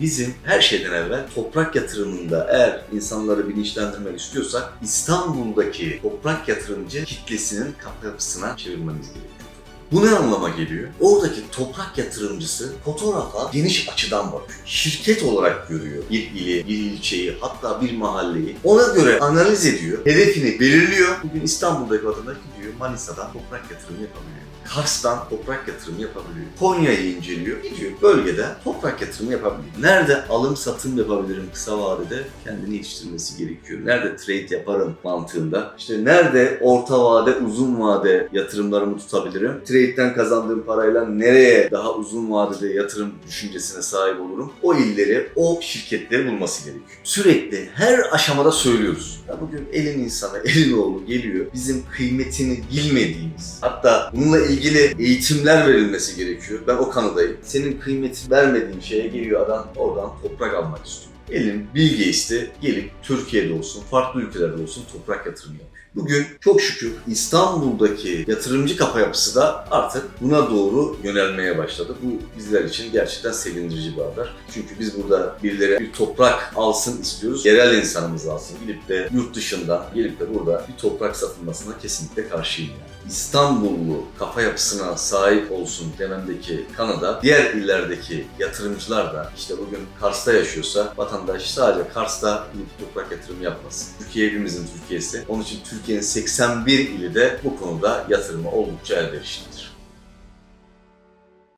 Bizim her şeyden evvel toprak yatırımında eğer insanları bilinçlendirmek istiyorsak İstanbul'daki toprak yatırımcı kitlesinin kapısına çevirmemiz gerekiyor. Bu ne anlama geliyor? Oradaki toprak yatırımcısı fotoğrafa geniş açıdan bakıyor. Şirket olarak görüyor bir ili, bir ilçeyi, hatta bir mahalleyi. Ona göre analiz ediyor, hedefini belirliyor. Bugün İstanbul'daki vatandaş gidiyor Manisa'dan toprak yatırımı yapabiliyor. Kars'tan toprak yatırımı yapabiliyor. Konya'yı inceliyor, gidiyor bölgede toprak yatırımı yapabiliyor. Nerede alım satım yapabilirim kısa vadede kendini yetiştirmesi gerekiyor. Nerede trade yaparım mantığında. İşte nerede orta vade, uzun vade yatırımlarımı tutabilirim. Trade'den kazandığım parayla nereye daha uzun vadede yatırım düşüncesine sahip olurum. O illeri, o şirketleri bulması gerekiyor. Sürekli her aşamada söylüyoruz. Ya bugün elin insanı, elin oğlu geliyor. Bizim kıymetini bilmediğimiz, hatta bununla ilgili eğitimler verilmesi gerekiyor. Ben o kanıdayım. Senin kıymetini vermediğin şeye geliyor adam oradan toprak almak istiyor. Elin Bill Gates'te gelip Türkiye'de olsun, farklı ülkelerde olsun toprak yatırımı yapıyor. Bugün çok şükür İstanbul'daki yatırımcı kafa yapısı da artık buna doğru yönelmeye başladı. Bu bizler için gerçekten sevindirici bir haber. Çünkü biz burada birileri bir toprak alsın istiyoruz. Yerel insanımız alsın. Gidip de yurt dışından gelip de burada bir toprak satılmasına kesinlikle karşıyım yani. İstanbullu kafa yapısına sahip olsun dememdeki Kanada, diğer illerdeki yatırımcılar da işte bugün Kars'ta yaşıyorsa vatandaş sadece Kars'ta bir toprak yatırımı yapmasın. Türkiye hepimizin Türkiye'si. Onun için Türkiye'nin 81 ili de bu konuda yatırıma oldukça elverişlidir.